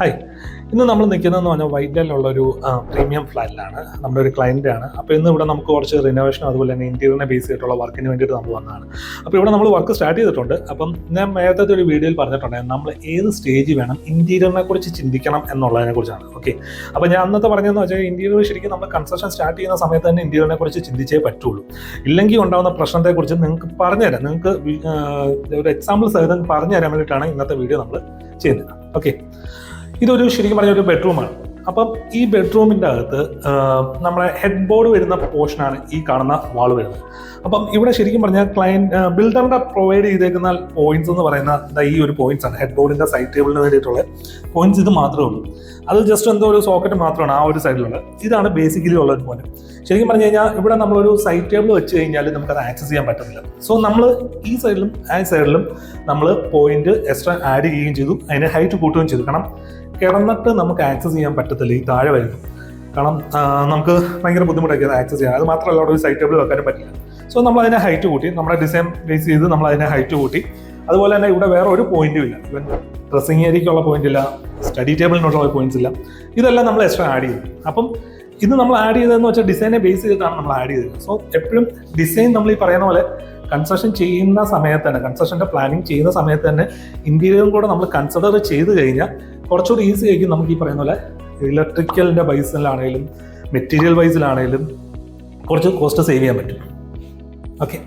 Hi ഇന്ന് നമ്മൾ നിൽക്കുന്നതെന്ന് പറഞ്ഞാൽ വൈറ്റലിലുള്ള ഒരു പ്രീമിയം ഫ്ലാറ്റിലാണ് നമ്മുടെ ഒരു ക്ലയന്റ് ആണ്. അപ്പോൾ ഇന്ന് ഇവിടെ നമുക്ക് കുറച്ച് റിനോവേഷനും അതുപോലെ തന്നെ ഇന്റീരിയറിനെ ബേസ് ചെയ്തിട്ടുള്ള വർക്കിന് വേണ്ടിയിട്ട് നമ്മൾ വന്നതാണ്. അപ്പോൾ ഇവിടെ നമ്മൾ വർക്ക് സ്റ്റാർട്ട് ചെയ്തിട്ടുണ്ട്. അപ്പം ഞാൻ നേരത്തെ ഒരു വീഡിയോയിൽ പറഞ്ഞിട്ടുണ്ടായിരുന്നു. നമ്മൾ ഏത് സ്റ്റേജ് വേണം ഇന്റീരിയറിനെ കുറിച്ച് ചിന്തിക്കണം എന്നുള്ളതിനെ കുറിച്ചാണ്. ഓക്കെ അപ്പോൾ ഞാൻ അന്നത്തെ പറഞ്ഞതെന്ന് വെച്ചാൽ ഇന്റീരിയർ ശരിക്കും നമ്മൾ കൺസ്ട്രക്ഷൻ സ്റ്റാർട്ട് ചെയ്യുന്ന സമയത്ത് തന്നെ ഇന്റീരിയറിനെ കുറിച്ച് ചിന്തിച്ചേ പറ്റുള്ളൂ. ഇല്ലെങ്കിൽ ഉണ്ടാകുന്ന പ്രശ്നത്തെക്കുറിച്ച് നിങ്ങൾക്ക് പറഞ്ഞുതരാം. നിങ്ങൾക്ക് ഒരു എക്സാമ്പിൾ സഹിതം പറഞ്ഞുതരാൻ വേണ്ടിയിട്ടാണ് ഇന്നത്തെ വീഡിയോ നമ്മൾ ചെയ്യുന്നത്. ഓക്കെ ഇതൊരു ശരിക്കും പറഞ്ഞ ഒരു ബെഡ്റൂമാണ് അപ്പം ഈ ബെഡ്റൂമിന്റെ അകത്ത് നമ്മളെ ഹെഡ് ബോർഡ് വരുന്ന പോർഷനാണ് ഈ കാണുന്ന വാൾ വരുന്നത്. അപ്പം ഇവിടെ ശരിക്കും പറഞ്ഞാൽ ക്ലയന്റ് ബിൽഡറിന്റെ പ്രൊവൈഡ് ചെയ്തേക്കുന്ന പോയിന്റ്സ് എന്ന് പറയുന്ന ഈ ഒരു പോയിന്റ്സ് ആണ്. ഹെഡ് ബോർഡിന്റെ സൈഡ് ടേബിളിന് വേണ്ടിയിട്ടുള്ള പോയിന്റ്സ് ഇത് മാത്രമേ ഉള്ളൂ. അത് ജസ്റ്റ് എന്തോ ഒരു സോക്കറ്റ് മാത്രമാണ് ആ ഒരു സൈഡിലുള്ളത് ഇതാണ് ബേസിക്കലി ഉള്ള ഒരു പോയിന്റ് ശരിക്കും പറഞ്ഞു കഴിഞ്ഞാൽ ഇവിടെ നമ്മളൊരു സൈഡ് ടേബിൾ വെച്ച് കഴിഞ്ഞാൽ നമുക്കത് ആക്സസ് ചെയ്യാൻ പറ്റുന്നില്ല സോ നമ്മൾ ഈ സൈഡിലും ആ സൈഡിലും നമ്മൾ പോയിന്റ് എക്സ്ട്രാ ആഡ് ചെയ്യുകയും ചെയ്തു. അതിന് ഹൈറ്റ് കൂട്ടുകയും ചെയ്തു. കാരണം കിടന്നിട്ട് നമുക്ക് ആക്സസ് ചെയ്യാൻ പറ്റത്തില്ല ഈ താഴെ വരുന്നു കാരണം നമുക്ക് ഭയങ്കര ബുദ്ധിമുട്ടൊക്കെ ആക്സസ് ചെയ്യാൻ. അത് മാത്രമല്ല അവിടെ ഒരു സൈറ്റ് ടേബിൾ വെക്കാനും പറ്റില്ല. സോ നമ്മൾ അതിനെ ഹൈറ്റ് കൂട്ടി നമ്മുടെ ഡിസൈൻ ബേസ് ചെയ്ത് നമ്മൾ അതിനെ ഹൈറ്റ് കൂട്ടി. അതുപോലെ തന്നെ ഇവിടെ വേറെ ഒരു പോയിന്റും ഇല്ല. ഇവൻ ഡ്രസ്സിങ് ഏരിയയ്ക്കുള്ള പോയിന്റ് ഇല്ല സ്റ്റഡി ടേബിളിനുള്ള പോയിന്റ്സ് ഇല്ല. ഇതെല്ലാം നമ്മൾ എക്സ്ട്രാ ആഡ് ചെയ്തു. അപ്പം ഇത് നമ്മൾ ആഡ് ചെയ്തതെന്ന് വെച്ചാൽ ഡിസൈനെ ബേസ് ചെയ്തിട്ടാണ് നമ്മൾ ആഡ് ചെയ്തത്. സോ എപ്പോഴും ഡിസൈൻ നമ്മൾ ഈ പറയുന്ന പോലെ കൺസ്ട്രക്ഷൻ ചെയ്യുന്ന സമയത്ത് തന്നെ കൺസ്ട്രക്ഷന്റെ പ്ലാനിങ് ചെയ്യുന്ന സമയത്ത് തന്നെ ഇന്റീരിയറും കൂടെ നമ്മൾ കൺസിഡർ ചെയ്ത് കഴിഞ്ഞാൽ കുറച്ചുകൂടി ഈസി ആയിരിക്കും നമുക്ക് ഈ പറയുന്ന പോലെ ഇലക്ട്രിക്കലിന്റെ ബൈസിലാണെങ്കിലും മെറ്റീരിയൽ വൈസിലാണെങ്കിലും കുറച്ച് കോസ്റ്റ് സേവ് ചെയ്യാൻ പറ്റും. ഓക്കെ